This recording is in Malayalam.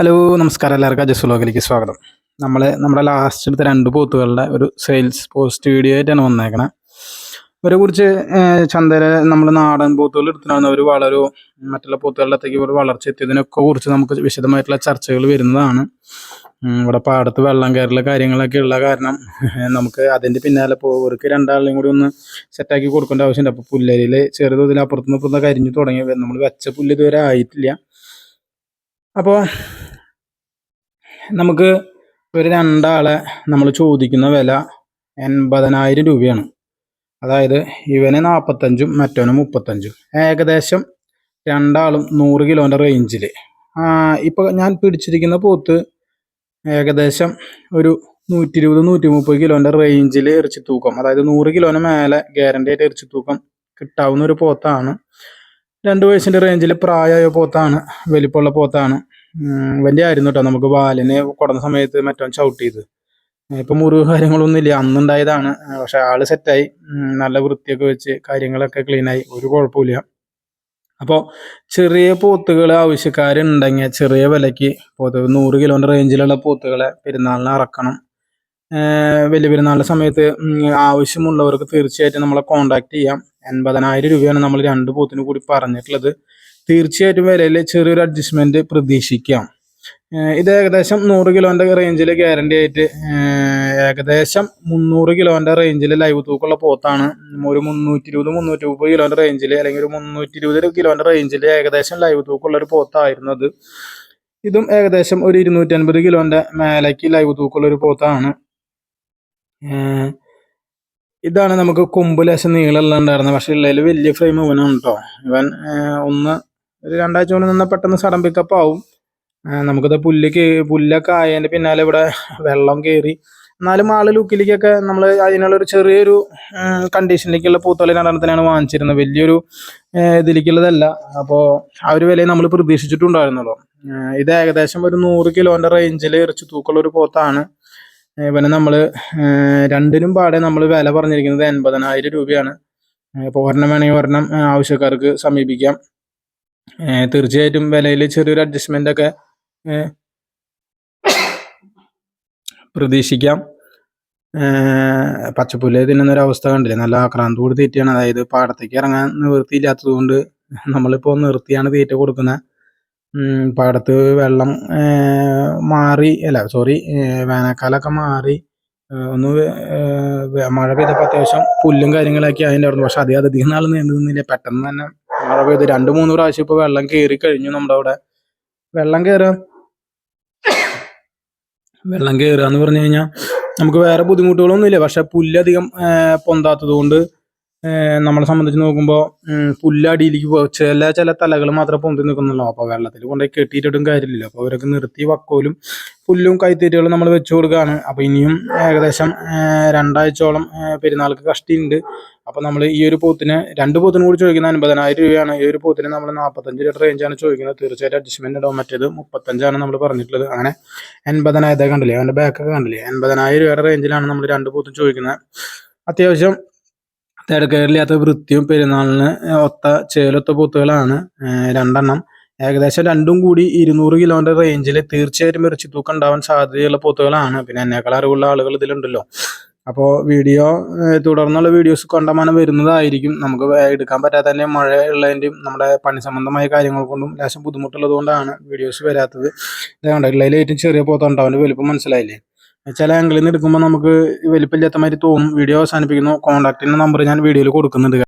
ഹലോ നമസ്കാരം എല്ലാവർക്കും. അജസ് വ്ലോഗിലേക്ക് സ്വാഗതം. നമ്മൾ നമ്മുടെ ലാസ്റ്റ് രണ്ട് പോത്തുകളുടെ ഒരു സെയിൽസ് പോസ്റ്റ് വീഡിയോ ആയിട്ടാണ് വന്നേക്കണേ. ഇവരെ കുറിച്ച് ചന്തയിലെ നമ്മൾ നാടൻ പോത്തുകൾ എടുത്തിട്ടാണ് അവർ വളരെ മറ്റുള്ള പോത്തുകളുടെ അത്തേക്ക് ഇവർ വളർച്ച എത്തിയതിനൊക്കെ കുറിച്ച് നമുക്ക് വിശദമായിട്ടുള്ള ചർച്ചകൾ വരുന്നതാണ്. ഇവിടെ പാടത്ത് വെള്ളം കയറുള്ള കാര്യങ്ങളൊക്കെ ഉള്ള കാരണം നമുക്ക് അതിന്റെ പിന്നാലെ പോവർക്ക് രണ്ടാളിനെയും കൂടി ഒന്ന് സെറ്റാക്കി കൊടുക്കേണ്ട ആവശ്യമുണ്ട്. അപ്പോൾ പുല്ലരിയിൽ ചെറിയ തോതിൽ അപ്പുറത്തുനിന്ന് ഇപ്പുറത്തുനിന്ന് കരിഞ്ഞു തുടങ്ങി. നമ്മൾ വെച്ച പുല്ല് ഇതുവരെ ആയിട്ടില്ല. അപ്പോൾ നമുക്ക് ഒരു രണ്ടാളെ നമ്മൾ ചോദിക്കുന്ന വില എൺപതിനായിരം രൂപയാണ്. അതായത് ഇവന് നാൽപ്പത്തഞ്ചും മറ്റവന് മുപ്പത്തഞ്ചും. ഏകദേശം രണ്ടാളും നൂറ് കിലോന്റെ റേഞ്ചിൽ ഇപ്പോൾ ഞാൻ പിടിച്ചിരിക്കുന്ന പോത്ത് ഏകദേശം ഒരു നൂറ്റി ഇരുപത് നൂറ്റി മുപ്പത് കിലോന്റെ റേഞ്ചിൽ ഇറച്ചി തൂക്കം അതായത് നൂറ് കിലോന് മേലെ ഗ്യാരണ്ടി ആയിട്ട് ഇറച്ചി തൂക്കം കിട്ടാവുന്ന ഒരു പോത്താണ്. രണ്ട് വയസ്സിന്റെ റേഞ്ചിൽ പ്രായമായ പോത്താണ് വലിപ്പമുള്ള പോത്താണ്. ഇവന്റെ ആയിരുന്നു കേട്ടോ നമുക്ക് ബാലിനെ കൊടുന്ന സമയത്ത് മറ്റവൻ ചവിട്ട് ചെയ്ത് ഇപ്പം മുറിവ് കാര്യങ്ങളൊന്നും ഇല്ല അന്നുണ്ടായതാണ് പക്ഷെ ആൾ സെറ്റായി. നല്ല വൃത്തിയൊക്കെ വെച്ച് കാര്യങ്ങളൊക്കെ ക്ലീനായി ഒരു കുഴപ്പമില്ല അപ്പോൾ ചെറിയ പോത്തുകൾ ആവശ്യക്കാരുണ്ടെങ്കിൽ ചെറിയ വിലയ്ക്ക് പോത്ത് നൂറ് കിലോന്റെ റേഞ്ചിലുള്ള പോത്തുകളെ പെരുന്നാളിന് ഇറക്കണം വലിയ പെരുന്നാളിന്റെ സമയത്ത് ആവശ്യമുള്ളവർക്ക് തീർച്ചയായിട്ടും നമ്മളെ കോൺടാക്ട് ചെയ്യാം. എൺപതിനായിരം രൂപയാണ് നമ്മൾ രണ്ട് പോത്തിനും കൂടി പറഞ്ഞിട്ടുള്ളത്. തീർച്ചയായിട്ടും വിലയിൽ ചെറിയൊരു അഡ്ജസ്റ്റ്മെന്റ് പ്രതീക്ഷിക്കാം. ഇത് ഏകദേശം നൂറ് കിലോന്റെ റേഞ്ചിൽ ഗ്യാരണ്ടി ആയിട്ട് ഏകദേശം മുന്നൂറ് കിലോന്റെ റേഞ്ചിൽ ലൈവ് തൂക്കുള്ള പോത്താണ്. ഒരു മുന്നൂറ്റി ഇരുപത് മുന്നൂറ്റി മുപ്പത് കിലോന്റെ റേഞ്ചിൽ അല്ലെങ്കിൽ ഒരു മുന്നൂറ്റി ഇരുപത് കിലോന്റെ റേഞ്ചിൽ ഏകദേശം ലൈവ് തൂക്കുള്ള ഒരു പോത്തായിരുന്നു അത്. ഇതും ഏകദേശം ഒരു ഇരുന്നൂറ്റി അൻപത് കിലോന്റെ മേലേക്ക് ലൈവ് തൂക്കുള്ള ഒരു പോത്താണ്. ഇതാണ് നമുക്ക് കൊമ്പ് ലേശം നീളമുള്ള ഉണ്ടായിരുന്നത്. പക്ഷെ ഉള്ളതിൽ വലിയ ഫ്രെയിം ഇവനാണ് ഇവൻ ഒന്ന് ഒരു രണ്ടാഴ്ച കൊണ്ട് നിന്നാൽ പെട്ടെന്ന് സഡൻ പിക്കപ്പ് ആവും. നമുക്കത് പുല്ല് കേ പുല്ലൊക്കെ ആയതിന്റെ പിന്നാലെ ഇവിടെ വെള്ളം കയറി എന്നാലും ആൾ ലുക്കിലേക്കൊക്കെ നമ്മൾ അതിനുള്ള ഒരു ചെറിയൊരു കണ്ടീഷനിലേക്കുള്ള പൂത്തോളി രണ്ടെണ്ണത്തിനാണ് വാങ്ങിച്ചിരുന്നത്. വലിയൊരു ഇതിലേക്കുള്ളതല്ല. അപ്പോൾ ആ ഒരു വിലയെ നമ്മൾ പ്രതീക്ഷിച്ചിട്ടുണ്ടായിരുന്നല്ലോ ഇത് ഏകദേശം ഒരു നൂറ് കിലോന്റെ റേഞ്ചിൽ ഇറച്ചി തൂക്കുള്ള ഒരു പോത്താണ്. ഇവനെ നമ്മൾ രണ്ടിനും പാടെ നമ്മൾ വില പറഞ്ഞിരിക്കുന്നത് എൺപതിനായിരം രൂപയാണ്. ഇപ്പോൾ ഒരെണ്ണം വേണമെങ്കിൽ ഒരെണ്ണം ആവശ്യക്കാർക്ക് സമീപിക്കാം. തീർച്ചയായിട്ടും വിലയിൽ ചെറിയൊരു അഡ്ജസ്റ്റ്മെന്റ് ഒക്കെ പ്രതീക്ഷിക്കാം. പച്ചപ്പുല്ല് തിന്നുന്ന അവസ്ഥ കണ്ടില്ലേ? നല്ല ആക്രാന്ത് കൂടി തീറ്റയാണ്. അതായത് പാടത്തേക്ക് ഇറങ്ങാൻ നിവൃത്തിയില്ലാത്തത് കൊണ്ട് നമ്മളിപ്പോൾ നിർത്തിയാണ് തീറ്റ കൊടുക്കുന്നത് പാടത്ത് വെള്ളം മാറി അല്ല സോറി വേനൽക്കാലമൊക്കെ മാറി ഒന്ന് മഴ പെയ്തപ്പോൾ അത്യാവശ്യം പുല്ലും കാര്യങ്ങളൊക്കെ അതിന്റെ അവിടെ പക്ഷെ അധികം അധികം നാൾ നീണ്ടു നിന്നില്ല. പെട്ടെന്ന് തന്നെ മഴ പെയ്ത് രണ്ട് മൂന്ന് പ്രാവശ്യം ഇപ്പൊ വെള്ളം കയറി കഴിഞ്ഞു നമ്മുടെ അവിടെ. വെള്ളം കയറുക വെള്ളം കയറുക എന്ന് പറഞ്ഞു കഴിഞ്ഞാൽ നമുക്ക് വേറെ ബുദ്ധിമുട്ടുകളൊന്നുമില്ല. പക്ഷെ പുല്ലധികം പൊന്താത്തത് കൊണ്ട് നമ്മളെ സംബന്ധിച്ച് നോക്കുമ്പോൾ പുല്ലടിയിലേക്ക് പോകും ചില ചില തലകൾ മാത്രം പൊന്തി നിൽക്കുന്നുള്ളൂ. അപ്പോൾ വെള്ളത്തിൽ കൊണ്ടുപോയി കെട്ടിയിട്ടിട്ടും കാര്യമില്ലല്ലോ. അപ്പോൾ അവരൊക്കെ നിർത്തി വക്കോലും പുല്ലും കൈത്തീറ്റകളും നമ്മൾ വെച്ചു കൊടുക്കുകയാണ് അപ്പോൾ ഇനിയും ഏകദേശം രണ്ടാഴ്ചയോളം പെരുന്നാൾക്ക് കഷ്ടിയുണ്ട്. അപ്പോൾ നമ്മൾ ഈ ഒരു പോത്തിന് രണ്ട് പോത്തിനും കൂടി ചോദിക്കുന്ന അൻപതിനായിരം രൂപയാണ്. ഈ ഒരു പോത്തിന് നമ്മൾ നാൽപ്പത്തഞ്ച് ലിറ്റർ റേഞ്ചാണ് ചോദിക്കുന്നത്. തീർച്ചയായിട്ടും അഡ്ജസ്റ്റ്മെന്റ് ഇടാൻ മറ്റേത് മുപ്പത്തഞ്ചാണ് നമ്മൾ പറഞ്ഞിട്ടുള്ളത്. അങ്ങനെ എൺപതിനായിരത്തെ കണ്ടില്ലേ? അവന്റെ ബാക്കൊക്കെ കണ്ടില്ലേ? എൺപതിനായിരം രൂപയുടെ റേഞ്ചിലാണ് നമ്മൾ രണ്ട് പോത്തും ചോദിക്കുന്നത്. അത്യാവശ്യം തിരക്കേറില്ലാത്ത വൃത്തിയും പെരുന്നാളിന് ഒത്ത ചേലൊത്ത പോത്തുകളാണ് രണ്ടെണ്ണം. ഏകദേശം രണ്ടും കൂടി ഇരുന്നൂറ് കിലോന്റെ റേഞ്ചിൽ തീർച്ചയായിട്ടും ഇറച്ചി തൂക്കം ഉണ്ടാവാൻ സാധ്യതയുള്ള പോത്തുകളാണ്. പിന്നെ എന്നേക്കാൾ അറിവുള്ള ആളുകൾ ഇതിലുണ്ടല്ലോ. അപ്പോൾ വീഡിയോ തുടർന്നുള്ള വീഡിയോസ് കണ്ടമാനം വരുന്നതായിരിക്കും. നമുക്ക് എടുക്കാൻ പറ്റാത്തതിന്റെ മഴ ഉള്ളതിന്റെയും നമ്മുടെ പണി സംബന്ധമായ കാര്യങ്ങൾ കൊണ്ടും ലേശം ബുദ്ധിമുട്ടുള്ളത് കൊണ്ടാണ് വീഡിയോസ് വരാത്തത്. ഇതേ ഉള്ളതിൽ ഏറ്റവും ചെറിയ പോത്തുണ്ടാവും വലുപ്പം മനസ്സിലായില്ലേ? ചില ആംഗിളിൽ നിന്ന് എടുക്കുമ്പോൾ നമുക്ക് വലിപ്പമില്ലാത്ത മാതിരി തോന്നും. വീഡിയോ അവസാനിപ്പിക്കുന്നു. കോൺടാക്റ്റിന്റെ നമ്പർ ഞാൻ വീഡിയോയിൽ കൊടുക്കുന്നുണ്ട്.